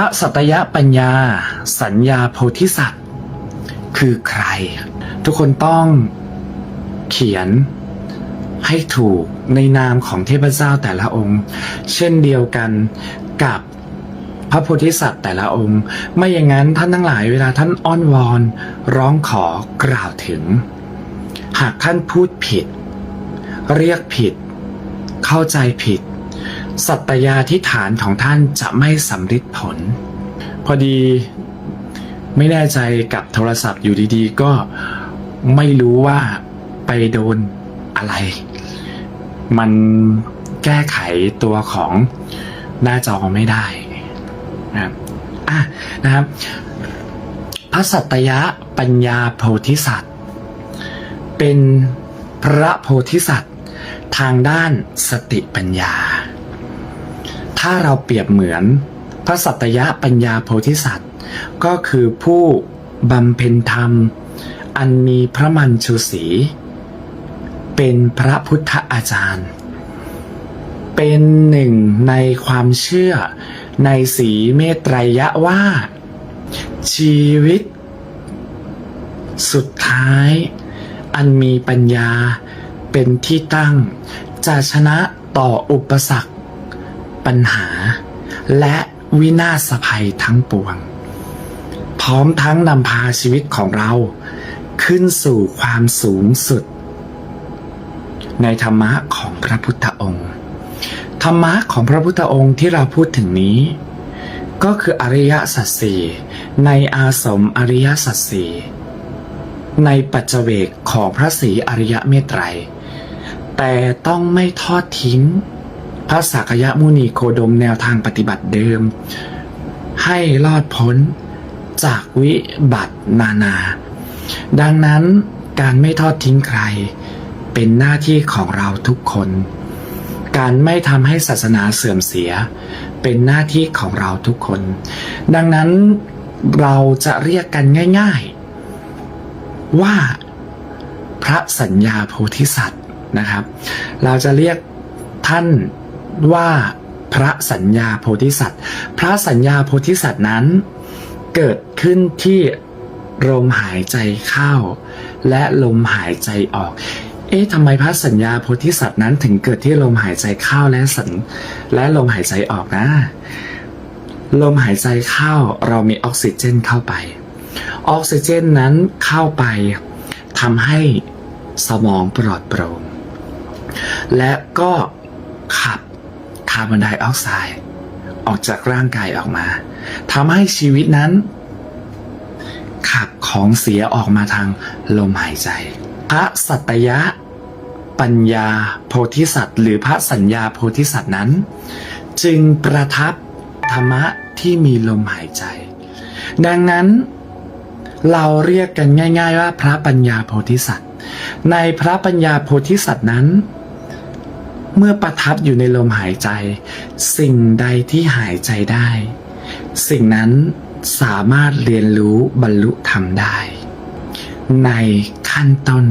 ระสัตยปัญญา สัญญาโพธิสัตว์ คือใคร ทุกคนต้องเขียนให้ถูกในนามของเทพเจ้าแต่ละองค์ เช่นเดียวกันกับพระโพธิสัตว์แต่ละองค์ ไม่อย่างนั้นท่านทั้งหลายเวลาท่านอ้อนวอนร้องขอกล่าวถึง หากท่านพูดผิด เรียกผิด เข้าใจผิด สัตยาธิฐานของท่านจะไม่สำเร็จผล พอดีไม่แน่ใจกับโทรศัพท์อยู่ดีๆ ก็ไม่รู้ว่าไปโดนอะไร มันแก้ไขตัวของหน้าจอไม่ได้นะครับอะนะครับ พระสัตยะปัญญาโพธิสัตว์ เป็นพระโพธิสัตว์ทางด้านสติปัญญา ถ้าเราเปรียบเหมือน พระสัตยะปัญญาโพธิสัตว์ ก็คือผู้บำเพ็ญธรรม อันมีพระมัญชุสี เป็นพระพุทธอาจารย์ เป็นหนึ่งในความเชื่อในสีเมตไตรยะว่า ชีวิต สุดท้าย อันมีปัญญาเป็นที่ตั้งจะชนะต่ออุปสรรค ปัญหา และวินาศภัยทั้งปวง พร้อมทั้งนำพาชีวิตของเรา ขึ้นสู่ความสูงสุด ในธรรมะของพระพุทธองค์ ธรรมะของพระพุทธองค์ที่เราพูดถึงนี้ ก็คืออริยสัจสี่ในอาสมอริยสัจสี่ในปัจเจกของพระศรีอริยเมตไตรแต่ต้องไม่ทอดทิ้ง พระสักยมุนีโคดมแนวทางปฏิบัติเดิม ให้รอดพ้นจากวิบัตินานา ดังนั้นการไม่ทอดทิ้งใคร เป็นหน้าที่ของเราทุกคน การไม่ทำให้ศาสนาเสื่อมเสีย เป็นหน้าที่ของเราทุกคน ดังนั้นเราจะเรียกกันง่าย ๆ ว่าพระสัญญาโพธิสัตว์นะครับ เราจะเรียกท่าน ว่าพระสัญญาโพธิสัตว์ พระสัญญาโพธิสัตว์นั้น เกิดขึ้นที่ลมหายใจเข้า และลมหายใจออก เอ๊ะทำไมพระสัญญาโพธิสัตว์นั้นถึงเกิดที่ลมหายใจเข้าและสัญและลมหายใจออกนะ ลมหายใจเข้าเรามีออกซิเจนเข้าไป ออกซิเจนนั้นเข้าไปทำให้สมองปลอดโปร่งและก็ขับาร์บอนไดออกไซด์ออกจากร่างกายออกมาทำให้ชีวิตนั้น ขับของเสียออกมาทางลมหายใจ พระสัตยะ ปัญญาโพธิสัตว์ หรือพระสัญญาโพธิสัตว์นั้น จึงประทับธรรมะที่มีลมหายใจ ดังนั้นเราเรียกกันง่าย ๆ ว่าพระปัญญาโพธิสัตว์ ในพระปัญญาโพธิสัตว์นั้น เมื่อประทับอยู่ในลมหายใจ สิ่งใดที่หายใจได้ สิ่งนั้นสามารถเรียนรู้บรรลุธรรมได้ ในขั้นต้น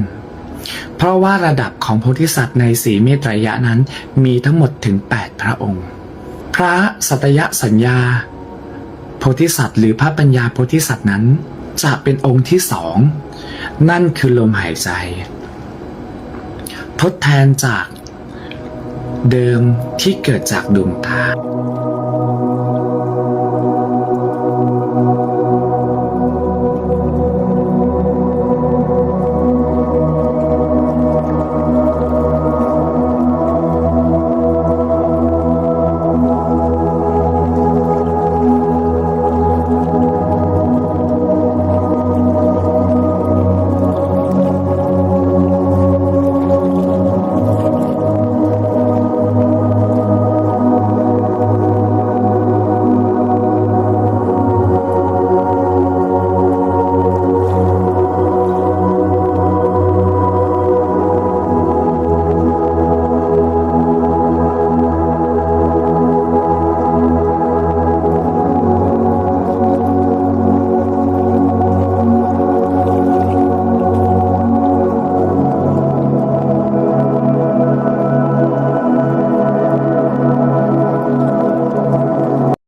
เพราะว่าระดับของโพธิสัตว์ในสีเมตรยะนั้นมีทั้งหมดถึง 8 พระองค์ พระสัตยสัญญา โพธิสัตว์หรือพระปัญญาโพธิสัตว์นั้น จะเป็นองค์ที่สอง นั่นคือลมหายใจ ทดแทนจาก เดิมที่เกิดจากดวงตา